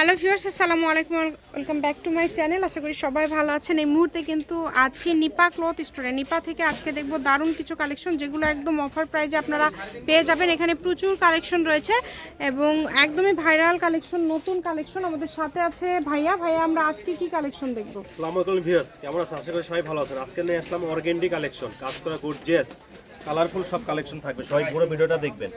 Hello viewers আসসালামু আলাইকুম welcome back to my channel আশা করি সবাই ভালো আছেন। এই মুহূর্তে কিন্তু আছি নিপা ক্লথ স্টোরে নিপা থেকে আজকে দেখব দারুণ কিছু কালেকশন যেগুলো একদম অফার প্রাইজে আপনারা পেয়ে যাবেন। এখানে প্রচুর কালেকশন রয়েছে এবং একদমই ভাইরাল কালেকশন নতুন কালেকশন আমাদের সাথে আছে। ভাইয়া ভাইয়া, আমরা আজকে কি কালেকশন দেখব? আসসালামু আলাইকুম ভিউয়ার্স কেমন আছেন? আশা করি সবাই ভালো আছেন। আজকে নিয়ে আসলাম অর্গেন্ডি কালেকশন কাজ করা গুড জেস কালারফুল সব কালেকশন থাকবে। সবাই পুরো ভিডিওটা দেখবেন।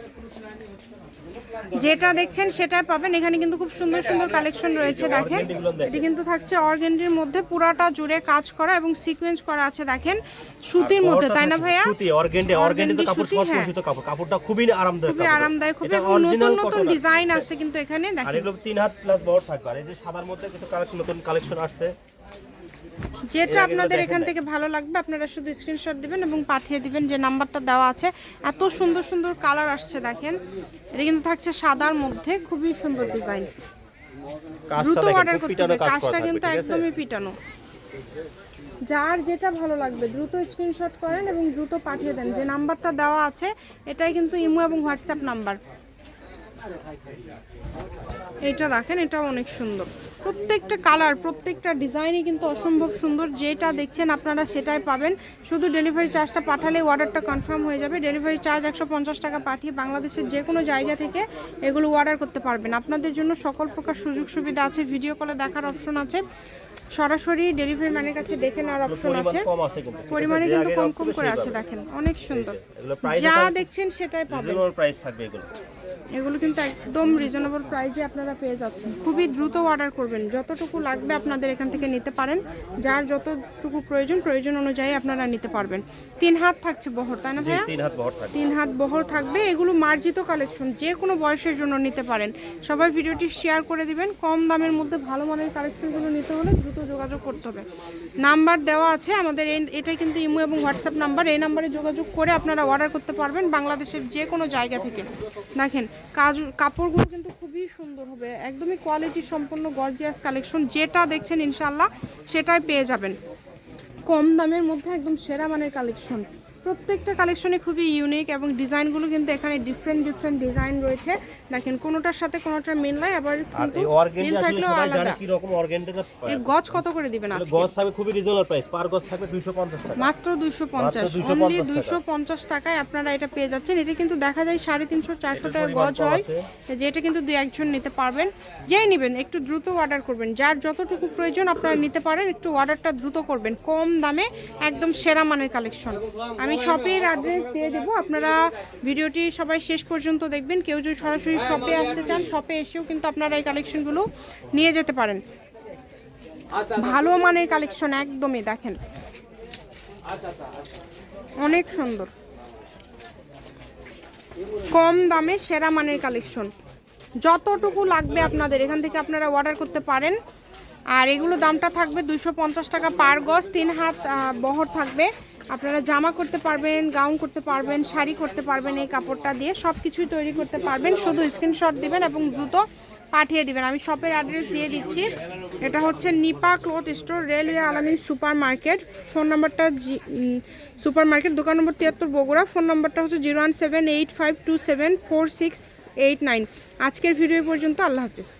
যেটা দেখছেন সেটাই পাবেন। এখানে কিন্তু খুব সুন্দর সুন্দর কালেকশন রয়েছে দেখেন। এটি কিন্তু থাকছে অর্গেন্ডির মধ্যে পুরাটা জুড়ে কাজ করা এবং সিকোয়েন্স করা আছে দেখেন। সুতির মধ্যে তাই না ভাইয়া? সুতি অর্গেন্ডি অর্গেন্ডি তো কাপড় সুতি, শর্ট হ্যাঁ। কাপড়। কাপড়টা খুবই আরামদায়ক খুবই আরামদায়ক খুবই নতুন নতুন। ডিজাইন আসছে কিন্তু এখানে আর দেখেন এগুলো তিন হাত প্লাস বড় থাকবে। আর এই যে সাদার মধ্যে কিছু কালেকশন নতুন কালেকশন আসছে। যেটা আপনাদের এখান থেকে ভালো লাগবে আপনারা শুধু স্ক্রিনশট দিবেন এবং পাঠিয়ে দিবেন যে নাম্বারটা দেওয়া আছে। এত সুন্দর সুন্দর কালার আসছে দেখেন। এটা কিন্তু থাকছে সাদার মধ্যে খুবই সুন্দর ডিজাইন কাজটা দ্রুত অর্ডার করতে হবে। কাজটা কিন্তু একদমই পিটানো। যার যেটা ভালো লাগবে দ্রুত স্ক্রিনশট করেন এবং দ্রুত পাঠিয়ে দেন। যে নাম্বারটা দেওয়া আছে এটাই কিন্তু ইমো এবং হোয়াটসঅ্যাপ নাম্বার। এটা দেখেন এটা অনেক সুন্দর। প্রত্যেকটা কালার প্রত্যেকটা ডিজাইনই কিন্তু অসম্ভব সুন্দর। যেটা দেখছেন আপনারা সেটাই পাবেন। শুধু ডেলিভারি চার্জটা পাঠালে অর্ডারটা কনফার্ম হয়ে যাবে। ডেলিভারি চার্জ একশো পঞ্চাশ টাকা পাঠিয়ে বাংলাদেশের যে কোনো জায়গা থেকে এগুলো অর্ডার করতে পারবেন। আপনাদের জন্য সকল প্রকার সুযোগ সুবিধা আছে। ভিডিও কলে দেখার অপশন আছে। সরাসরি ডেলিভারি ম্যানের কাছে দেখে নেওয়ার অপশন আছে? পরিমাণে কিন্তু কম কম করে আছে দেখেন। অনেক সুন্দর। যা দেখছেন সেটাই পাবেন। প্রাইস থাকবে এগুলো। এগুলো কিন্তু একদম রিজনেবল প্রাইসে আপনারা পেয়ে যাচ্ছেন। খুবই দ্রুত অর্ডার করবেন। যতটুকু লাগবে আপনাদের এখান থেকে নিতে পারেন। যার যতটুকু প্রয়োজন প্রয়োজন অনুযায়ী আপনারা নিতে পারবেন। তিন হাত থাকছে বহর তাই না ভাইয়া? তিন হাত বহর থাকবে। এগুলো মার্জিত কালেকশন যে কোনো বয়সের জন্য নিতে পারেন। সবাই ভিডিওটি শেয়ার করে দিবেন। কম দামের মধ্যে ভালো মানের কালেকশনগুলো নিতে হলে দ্রুত যোগাযোগ করতে হবে। নাম্বার দেওয়া আছে আমাদের এই এটা কিন্তু ইমো এবং হোয়াটসঅ্যাপ নাম্বার। এই নাম্বারে যোগাযোগ করে আপনারা অর্ডার করতে পারবেন। বাংলাদেশের যে কোনো জায়গা থেকে। দেখেন কাজ কাপড়গুলো কিন্তু খুবই সুন্দর হবে। একদমই কোয়ালিটি সম্পন্ন গর্জিয়াস কালেকশন যেটা দেখছেন ইনশাল্লাহ সেটাই পেয়ে যাবেন। কম দামের মধ্যে একদম সেরা মানের কালেকশন প্রত্যেকটা কালেকশনে খুবই ইউনিক এবং ডিজাইনগুলো কিন্তু এখানে ডিফারেন্ট ডিফারেন্ট ডিজাইন রয়েছে। দেখেন কোনোটার সাথে কোনোটা মিল নাই আবার মিল থাকলেও আলাদা। কি রকম এর গজ কত করে দিবেন আজকে? গজ থাকবে খুবই রিজনেবল প্রাইস পার গজ থাকবে 250 টাকা। মাত্র দুইশো পঞ্চাশ। 250 অনলি টাকা। দুইশো পঞ্চাশ টাকায় আপনারা এটা পেয়ে যাচ্ছেন। এটা কিন্তু দেখা যায় সাড়ে তিনশো চারশো টাকা পরিমাণ গজ হয়। যেটা কিন্তু দুই একজন নিতে পারবেন। যেই নেবেন একটু দ্রুত অর্ডার করবেন। যার যতটুকু প্রয়োজন আপনারা নিতে পারেন একটু অর্ডারটা দ্রুত করবেন। কম দামে একদম সেরা মানের কালেকশন। আমি শপের অ্যাড্রেস দিয়ে দেবো। আপনারা ভিডিওটি সবাই শেষ পর্যন্ত দেখবেন। কেউ যদি সরাসরি শপে আসতে চান শপে এসেও কিন্তু আপনারা এই কালেকশনগুলো নিয়ে যেতে পারেন। ভালো মানের কালেকশন একদমই, দেখেন। অনেক সুন্দর। কম দামে সেরা মানের কালেকশন যতটুকু লাগবে আপনাদের, এখান থেকে আপনারা অর্ডার করতে পারেন। আর এগুলো দামটা থাকবে দুশো টাকা পার গজ, তিন হাত বহর থাকবে। আপনারা জামা করতে পারবেন, গাউন করতে পারবেন, শাড়ি করতে পারবেন, এই কাপড়টা দিয়ে সব কিছুই তৈরি করতে পারবেন। শুধু স্ক্রিনশট দিবেন এবং দ্রুত পাঠিয়ে দিবেন। আমি শপের অ্যাড্রেস দিয়ে দিচ্ছি। এটা হচ্ছে Nipa cloth store, railway Alamin super market phone নাম্বারটা জি সুপার মার্কেট দোকান নম্বর তিয়াত্তর, বগুড়া। ফোন নাম্বারটা হচ্ছে zero one seven eight five two seven four six eight nine আজকের ভিডিও পর্যন্ত, আল্লাহ হাফিজ।